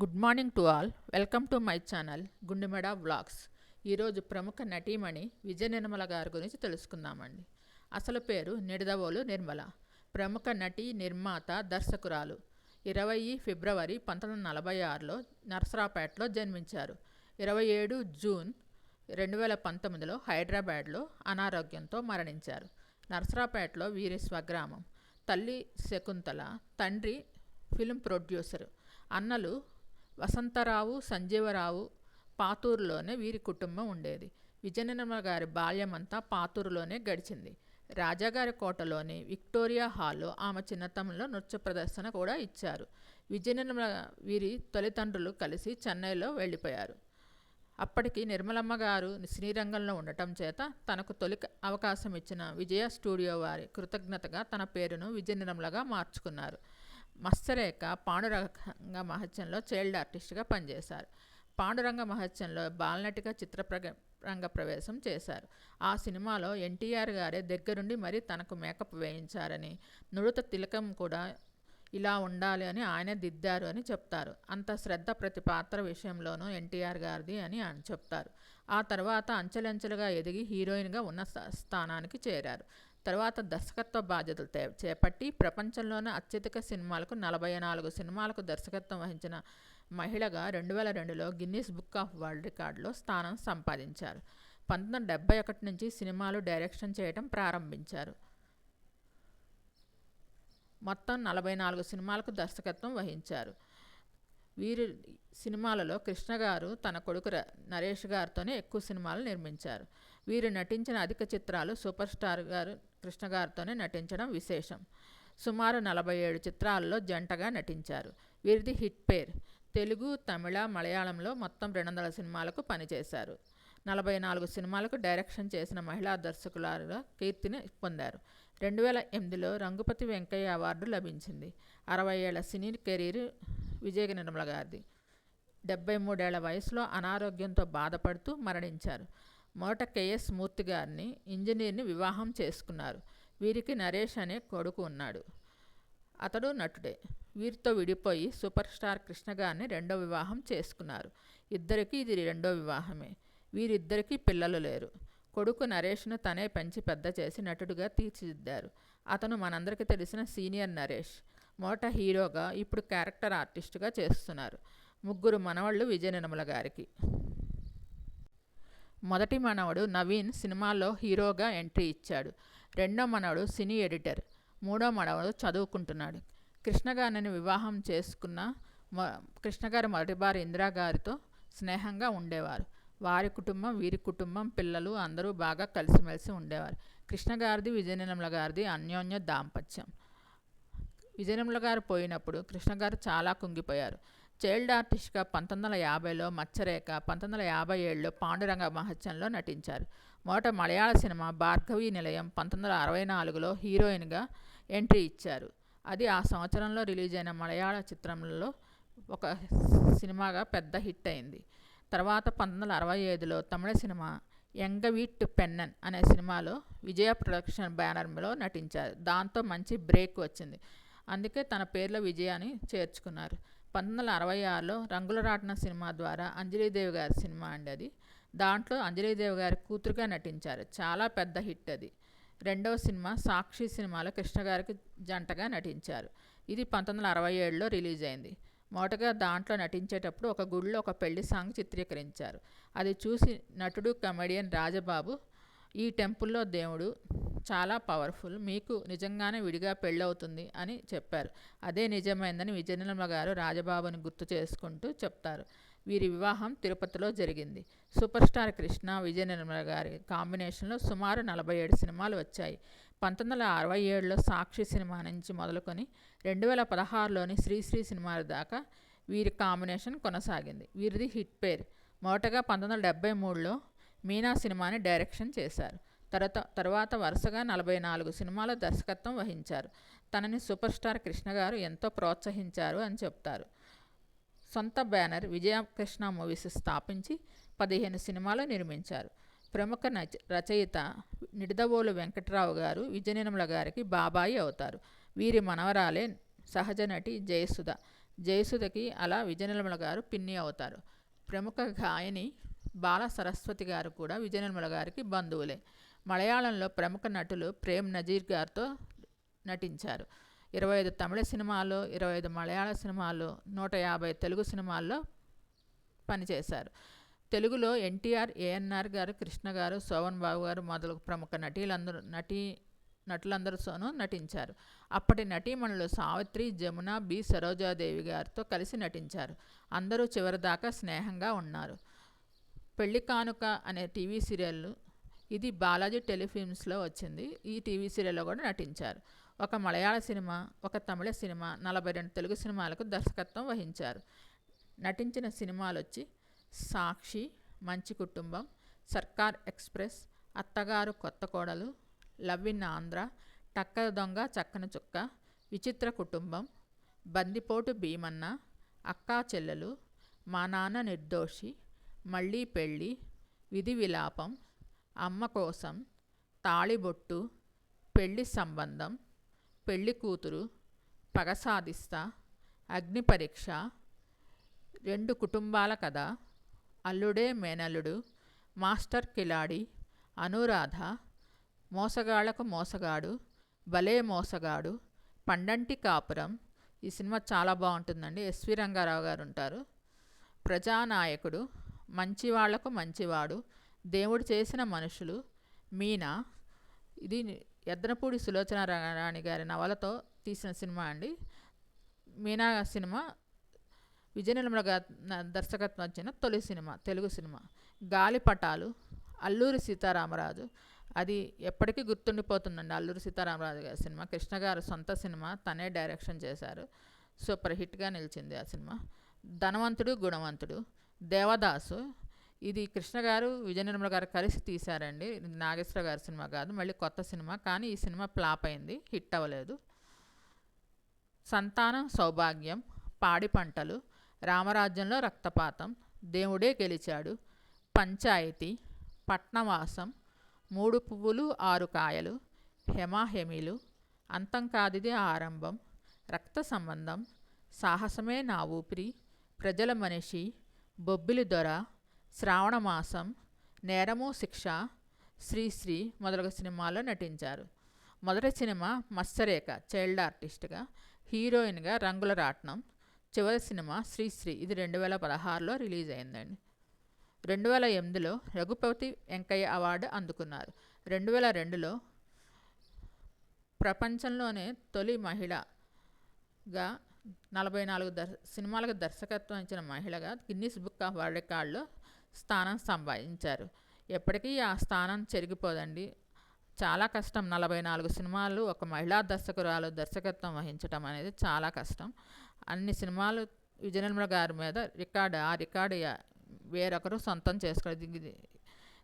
Good morning to all. Welcome to my channel Gundemeda vlogs. ఈరోజు ప్రముఖ నటీమణి విజయ నిర్మల గారి గురించి తెలుసుకుందామండి. అసలు పేరు నిడదవోలు నిర్మల. ప్రముఖ నటి నిర్మాత దర్శకురాలు. ఇరవై ఫిబ్రవరి పంతొమ్మిది వందల నలభై ఆరులో నర్సరాపేటలో జన్మించారు. ఇరవై ఏడు జూన్ రెండు వేల పంతొమ్మిదిలో హైదరాబాద్లో అనారోగ్యంతో మరణించారు. నర్సరాపేటలో వీరి స్వగ్రామం తల్లి శకుంతల తండ్రి ఫిల్మ్ ప్రొడ్యూసర్. అన్నలు వసంతరావు సంజీవరావు పాతూరులోనే వీరి కుటుంబం ఉండేది. విజయనిర్మల గారి బాల్యమంతా పాతూరులోనే గడిచింది. రాజాగారి కోటలోని విక్టోరియా హాల్లో ఆమె చిన్నతనంలో నృత్య ప్రదర్శన కూడా ఇచ్చారు. విజయనిర్మల వీరి తల్లిదండ్రులు కలిసి చెన్నైలో వెళ్ళిపోయారు. అప్పటికి నిర్మలమ్మ గారు శ్రీరంగంలో ఉండటం చేత తనకు తొలి అవకాశం ఇచ్చిన విజయ స్టూడియో వారి కృతజ్ఞతగా తన పేరును విజయ నిర్మలగా మార్చుకున్నారు. మత్సరేఖ పాండురంగ మహత్యంలో చైల్డ్ ఆర్టిస్ట్గా పనిచేశారు. పాండురంగ మహత్యంలో బాలనటిగా చిత్ర రంగ ప్రవేశం చేశారు. ఆ సినిమాలో ఎన్టీఆర్ గారే దగ్గరుండి మరీ తనకు మేకప్ వేయించారని నుడత తిలకం కూడా ఇలా ఉండాలి అని ఆయన దిద్దారు అని చెప్తారు. అంత శ్రద్ధ ప్రతి పాత్ర విషయంలోనూ ఎన్టీఆర్ గారిది అని ఆయన చెప్తారు. ఆ తర్వాత అంచెలంచెలుగా ఎదిగి హీరోయిన్గా ఉన్న స్థానానికి చేరారు. తర్వాత దర్శకత్వ బాధ్యతలు చేపట్టి ప్రపంచంలోనే అత్యధిక సినిమాలకు నలభై నాలుగు సినిమాలకు దర్శకత్వం వహించిన మహిళగా రెండు వేల రెండులో గిన్నీస్ బుక్ ఆఫ్ వరల్డ్ రికార్డులో స్థానం సంపాదించారు. పంతొమ్మిది డెబ్బై ఒకటి నుంచి సినిమాలు డైరెక్షన్ చేయడం ప్రారంభించారు. మొత్తం నలభై నాలుగు సినిమాలకు దర్శకత్వం వహించారు. వీరి సినిమాలలో కృష్ణ గారు తన కొడుకు నరేష్ గారితోనే ఎక్కువ సినిమాలు నిర్మించారు. వీరు నటించిన అధిక చిత్రాలు సూపర్ స్టార్ గారు కృష్ణ గారితోనే నటించడం విశేషం. సుమారు నలభై ఏడు చిత్రాల్లో జంటగా నటించారు. వీరిది హిట్ పేర్. తెలుగు తమిళ మలయాళంలో మొత్తం రెండు వందల సినిమాలకు పనిచేశారు. నలభై నాలుగు సినిమాలకు డైరెక్షన్ చేసిన మహిళా దర్శకుల కీర్తిని పొందారు. రెండు వేల ఎనిమిదిలో రంగుపతి వెంకయ్య అవార్డు లభించింది. అరవై ఏళ్ళ సినీ కెరీర్ విజయ నిర్మల గారిది. డెబ్బై మూడేళ్ళ వయసులో అనారోగ్యంతో బాధపడుతూ మరణించారు. మొదట కేఎస్ మూర్తి గారిని ఇంజనీర్ని వివాహం చేసుకున్నారు. వీరికి నరేష్ అనే కొడుకు ఉన్నాడు. అతడు నటుడే. వీరితో విడిపోయి సూపర్ స్టార్ కృష్ణ గారిని రెండో వివాహం చేసుకున్నారు. ఇద్దరికీ ఇది రెండో వివాహమే. వీరిద్దరికీ పిల్లలు లేరు. కొడుకు నరేష్ను తనే పెంచి పెద్ద చేసి నటుడుగా తీర్చిదిద్దారు. అతను మనందరికీ తెలిసిన సీనియర్ నరేష్. మొదట హీరోగా ఇప్పుడు క్యారెక్టర్ ఆర్టిస్టుగా చేస్తున్నారు. ముగ్గురు మనవళ్ళు విజయ నిర్మల గారికి. మొదటి మనవడు నవీన్ సినిమాల్లో హీరోగా ఎంట్రీ ఇచ్చాడు. రెండో మనవడు సినీ ఎడిటర్. మూడో మనవడు చదువుకుంటున్నాడు. కృష్ణగారిని వివాహం చేసుకున్న కృష్ణగారి మొదటి భార్య ఇందిరాగారితో స్నేహంగా ఉండేవారు. వారి కుటుంబం వీరి కుటుంబం పిల్లలు అందరూ బాగా కలిసిమెలిసి ఉండేవారు. కృష్ణగారిది విజయనిర్మల గారిది అన్యోన్య దాంపత్యం. విజయనముల గారు పోయినప్పుడు కృష్ణగారు చాలా కుంగిపోయారు. చైల్డ్ ఆర్టిస్ట్గా పంతొమ్మిది వందల యాభైలో మచ్చరేఖ పంతొమ్మిది వందల యాభై ఏడులో పాండురంగ మహత్యంలో నటించారు. మొదట మలయాళ సినిమా భార్గవి నిలయం పంతొమ్మిది వందల అరవై నాలుగులో హీరోయిన్గా ఎంట్రీ ఇచ్చారు. అది ఆ సంవత్సరంలో రిలీజ్ అయిన మలయాళ చిత్రంలో ఒక సినిమాగా పెద్ద హిట్ అయింది. తర్వాత పంతొమ్మిది వందల అరవై ఐదులో తమిళ సినిమా ఎంగవీట్ పెన్నన్ అనే సినిమాలో విజయ ప్రొడక్షన్ బ్యానర్లో నటించారు. దాంతో మంచి బ్రేక్ వచ్చింది. అందుకే తన పేర్లో విజయాన్ని చేర్చుకున్నారు. పంతొమ్మిది వందల అరవై ఆరులో రంగుల రాట్న సినిమా ద్వారా అంజలీదేవి గారి సినిమా అండి అది. దాంట్లో అంజలీదేవి గారి కూతురుగా నటించారు. చాలా పెద్ద హిట్ అది. రెండవ సినిమా సాక్షి సినిమాలో కృష్ణ గారికి జంటగా నటించారు. ఇది పంతొమ్మిది వందల అరవై ఏడులో రిలీజ్ అయింది. మొదటగా దాంట్లో నటించేటప్పుడు ఒక గుడిలో ఒక పెళ్ళి సాంగ్ చిత్రీకరించారు. అది చూసి నటుడు కమెడియన్ రాజబాబు ఈ టెంపుల్లో దేవుడు చాలా పవర్ఫుల్ మీకు నిజంగానే విడిగా పెళ్ళవుతుంది అని చెప్పారు. అదే నిజమైందని విజయనిర్మల గారు రాజబాబుని గుర్తు చేసుకుంటూ చెప్తారు. వీరి వివాహం తిరుపతిలో జరిగింది. సూపర్ స్టార్ కృష్ణ విజయ నిర్మల గారి కాంబినేషన్లో సుమారు నలభై ఏడు సినిమాలు వచ్చాయి. పంతొమ్మిది వందల అరవై ఏడులో సాక్షి సినిమా నుంచి మొదలుకొని రెండు వేల పదహారులోని శ్రీశ్రీ సినిమాల దాకా వీరి కాంబినేషన్ కొనసాగింది. వీరిది హిట్ పేర్. మొదటగా పంతొమ్మిది వందల డెబ్బై మూడులో మీనా సినిమాని డైరెక్షన్ చేశారు. తర్వాత తర్వాత వరుసగా నలభై నాలుగు సినిమాల దర్శకత్వం వహించారు. తనని సూపర్ స్టార్ కృష్ణ గారు ఎంతో ప్రోత్సహించారు అని చెప్తారు. సొంత బ్యానర్ విజయకృష్ణ మూవీస్ స్థాపించి పదిహేను సినిమాలు నిర్మించారు. ప్రముఖ రచయిత నిడదవోలు వెంకట్రావు గారు విజయనిర్మల గారికి బాబాయి అవుతారు. వీరి మనవరాలే సహజ నటి జయసుధ. జయసుధకి అలా విజయనిర్మల గారు పిన్ని అవుతారు. ప్రముఖ గాయని బాల సరస్వతి గారు కూడా విజయనిర్మల గారికి బంధువులే. మలయాళంలో ప్రముఖ నటులు ప్రేమ్ నజీర్ గారితో నటించారు. ఇరవై ఐదు తమిళ సినిమాలు ఇరవై ఐదు మలయాళ సినిమాలు నూట యాభై తెలుగు సినిమాల్లో పనిచేశారు. తెలుగులో ఎన్టీఆర్ ఏఎన్ఆర్ గారు కృష్ణ గారు శోభన్ బాబు గారు మొదలగు ప్రముఖ నటీలందరూ నటీ నటులందరితోనూ నటించారు. అప్పటి నటీమణులు సావిత్రి జమున బి. సరోజాదేవి గారితో కలిసి నటించారు. అందరూ చివరిదాకా స్నేహంగా ఉన్నారు. పెళ్ళి కానుక అనే టీవీ సీరియల్ ఇది బాలాజీ టెలిఫిల్మ్స్లో వచ్చింది. ఈ టీవీ సీరియల్లో కూడా నటించారు. ఒక మలయాళ సినిమా ఒక తమిళ సినిమా నలభై రెండు తెలుగు సినిమాలకు దర్శకత్వం వహించారు. నటించిన సినిమాలు వచ్చి సాక్షి మంచి కుటుంబం సర్కార్ ఎక్స్ప్రెస్ అత్తగారు కొత్త కోడలు లవ్ ఇన్ ఆంధ్ర టక్కర దొంగ చక్కని చుక్క విచిత్ర కుటుంబం బందిపోటు భీమన్న అక్కా చెల్లెలు మా నాన్న నిర్దోషి మళ్ళీ పెళ్ళి విధి విలాపం అమ్మ కోసం తాళిబొట్టు పెళ్ళి సంబంధం పెళ్ళి కూతురు పగ సాధిస్తా అగ్ని పరీక్ష రెండు కుటుంబాల కథ అల్లుడే మేనల్లుడు మాస్టర్ కిలాడి అనురాధ మోసగాళ్ళకు మోసగాడు భలే మోసగాడు పండంటి కాపురం ఈ సినిమా చాలా బాగుంటుందండి. ఎస్వి రంగారావు గారు ఉంటారు. ప్రజానాయకుడు మంచివాళ్ళకు మంచివాడు దేవుడు చేసిన మనుషులు మీనా ఇది ఎద్దనపూడి సులోచన రాణి గారి నవలతో తీసిన సినిమా అండి. మీనా సినిమా విజయనిర్మల దర్శకత్వం వచ్చిన తొలి సినిమా తెలుగు సినిమా. గాలిపటాలు అల్లూరి సీతారామరాజు. అది ఎప్పటికీ గుర్తుండిపోతుందండి అల్లూరి సీతారామరాజు గారి సినిమా. కృష్ణ గారు సొంత సినిమా తనే డైరెక్షన్ చేశారు. సూపర్ హిట్గా నిలిచింది ఆ సినిమా. ధనవంతుడు గుణవంతుడు. దేవదాసు ఇది కృష్ణ గారు విజయ నిర్మల గారు కలిసి తీశారండి. నాగేశ్వర గారి సినిమా కాదు మళ్ళీ కొత్త సినిమా. కానీ ఈ సినిమా ఫ్లాప్ అయింది హిట్ అవ్వలేదు. సంతానం సౌభాగ్యం పాడి పంటలు రామరాజ్యంలో రక్తపాతం దేవుడే గెలిచాడు పంచాయతీ పట్నవాసం మూడు పువ్వులు ఆరు కాయలు హెమాహెమీలు అంతం కాదిదే ఆరంభం రక్త సంబంధం సాహసమే నా ఊపిరి ప్రజల మనిషి బొబ్బిలి దొర శ్రావణమాసం నేరము శిక్ష శ్రీశ్రీ మొదలగు సినిమాల్లో నటించారు. మొదటి సినిమా మత్స్యరేఖ చైల్డ్ ఆర్టిస్ట్గా హీరోయిన్గా రంగుల రాట్నం చివరి సినిమా శ్రీశ్రీ ఇది రెండు వేల పదహారులో రిలీజ్ అయిందండి. రెండు వేల ఎనిమిదిలో రఘుపతి వెంకయ్య అవార్డు అందుకున్నారు. రెండు వేల రెండులో ప్రపంచంలోనే తొలి మహిళగా నలభై నాలుగు దర్ సినిమాలకు దర్శకత్వం ఇచ్చిన మహిళగా గిన్నీస్ బుక్ ఆఫ్ వరల్డ్ రికార్డులో స్థానం సంపాదించారు. ఎప్పటికీ ఆ స్థానం చెరిగిపోదండి. చాలా కష్టం. నలభై నాలుగు సినిమాలు ఒక మహిళా దర్శకురాలు దర్శకత్వం వహించడం అనేది చాలా కష్టం. అన్ని సినిమాలు విజయనిర్మల గారి మీద రికార్డు ఆ రికార్డు వేరొకరు సొంతం చేసుకునేది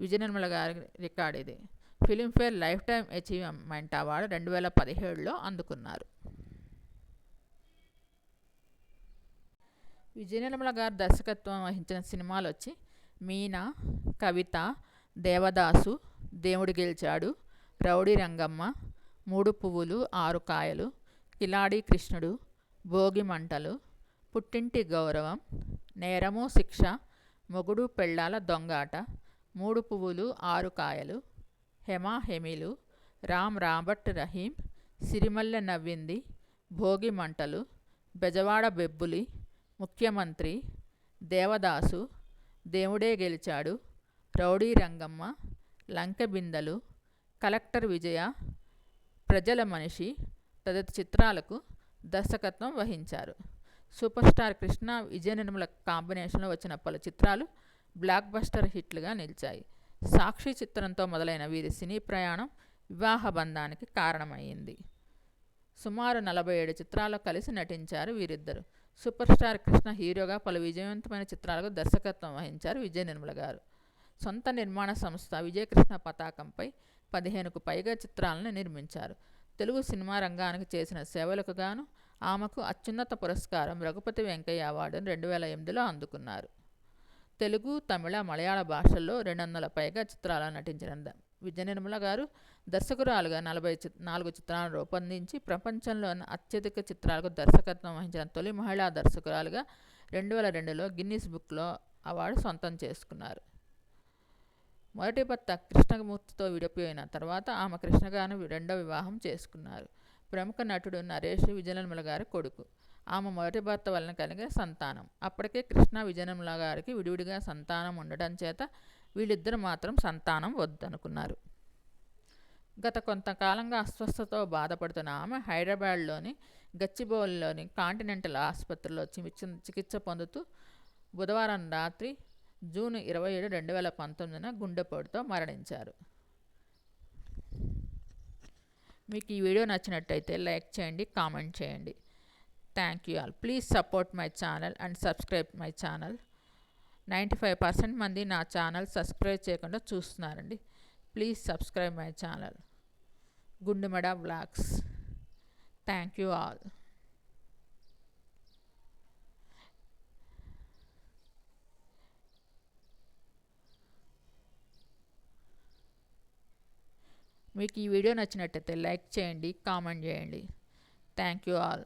విజయనిర్మల గారి రికార్డు ఇది. Filmfare lifetime achievement award రెండు వేల పదిహేడులో అందుకున్నారు. విజయనిర్మల గారు దర్శకత్వం వహించిన సినిమాలు వచ్చి మీనా కవిత దేవదాసు దేవుడు గెలిచాడు. రౌడీ రంగమ్మ మూడు పువ్వులు ఆరు కాయలు కిలాడి కృష్ణుడు భోగి మంటలు పుట్టింటి గౌరవం నేరము శిక్ష మొగుడు పెళ్ళాల దొంగాట మూడు పువ్వులు ఆరు కాయలు హెమా హెమిలు రామ్ రాబర్ట్ రహీం సిరిమల్లె నవ్వింది భోగి మంటలు బెజవాడ బెబ్బులి ముఖ్యమంత్రి దేవదాసు దేవుడే గెలిచాడు. రౌడీ రంగమ్మ లంక బిందెలు కలెక్టర్ విజయ ప్రజల మనిషి తదితర చిత్రాలకు దర్శకత్వం వహించారు. సూపర్ స్టార్ కృష్ణ విజయ నిర్మల కాంబినేషన్లో వచ్చిన పలు చిత్రాలు బ్లాక్ బస్టర్ హిట్లుగా నిలిచాయి. సాక్షి చిత్రంతో మొదలైన వీరి సినీ ప్రయాణం వివాహ బంధానికి కారణమైంది. సుమారు నలభై ఏడు చిత్రాల్లో కలిసి నటించారు వీరిద్దరు. సూపర్ స్టార్ కృష్ణ హీరోగా పలు విజయవంతమైన చిత్రాలకు దర్శకత్వం వహించారు విజయ నిర్మల గారు. సొంత నిర్మాణ సంస్థ విజయకృష్ణ పతాకంపై పదిహేనుకు పైగా చిత్రాలను నిర్మించారు. తెలుగు సినిమా రంగానికి చేసిన సేవలకు గాను ఆమెకు అత్యున్నత పురస్కారం రఘుపతి వెంకయ్య అవార్డును రెండు వేల ఎనిమిదిలో అందుకున్నారు. తెలుగు తమిళ మలయాళ భాషల్లో రెండు వందల పైగా చిత్రాలను నటించిన విజయ నిర్మల గారు దర్శకురాలుగా నలభై చి నాలుగు చిత్రాలను రూపొందించి ప్రపంచంలోని అత్యధిక చిత్రాలకు దర్శకత్వం వహించిన తొలి మహిళా దర్శకురాలుగా రెండు వేల రెండులో గిన్నిస్ బుక్లో అవార్డు సొంతం చేసుకున్నారు. మొదటి భర్త కృష్ణమూర్తితో విడిపోయిన తర్వాత ఆమె కృష్ణగారిని రెండో వివాహం చేసుకున్నారు. ప్రముఖ నటుడు నరేష్ విజయనిర్మల గారి కొడుకు. ఆమె మొదటి భర్త వలన కలిగే సంతానం. అప్పటికే కృష్ణ విజయనిర్మల గారికి విడివిడిగా సంతానం ఉండడం చేత వీళ్ళిద్దరు మాత్రం సంతానం వద్దనుకున్నారు. గత కొంతకాలంగా అస్వస్థతో బాధపడుతున్న ఆమె హైదరాబాద్లోని గచ్చిబౌలిలోని కాంటినెంటల్ ఆసుపత్రిలో చికిత్స పొందుతూ బుధవారం రాత్రి జూన్ ఇరవై ఏడు రెండు వేల పంతొమ్మిదిన గుండెపోటుతో మరణించారు. మీకు ఈ వీడియో నచ్చినట్టయితే లైక్ చేయండి కామెంట్ చేయండి. Thank you all please support my channel and subscribe my channel ninety five percent మంది నా ఛానల్ సబ్స్క్రైబ్ చేయకుండా చూస్తున్నారండి. Please subscribe my channel Gundumada blogs thank you all మీకు ఈ వీడియో నచ్చినట్టయితే లైక్ చేయండి కామెంట్ చేయండి. Thank you all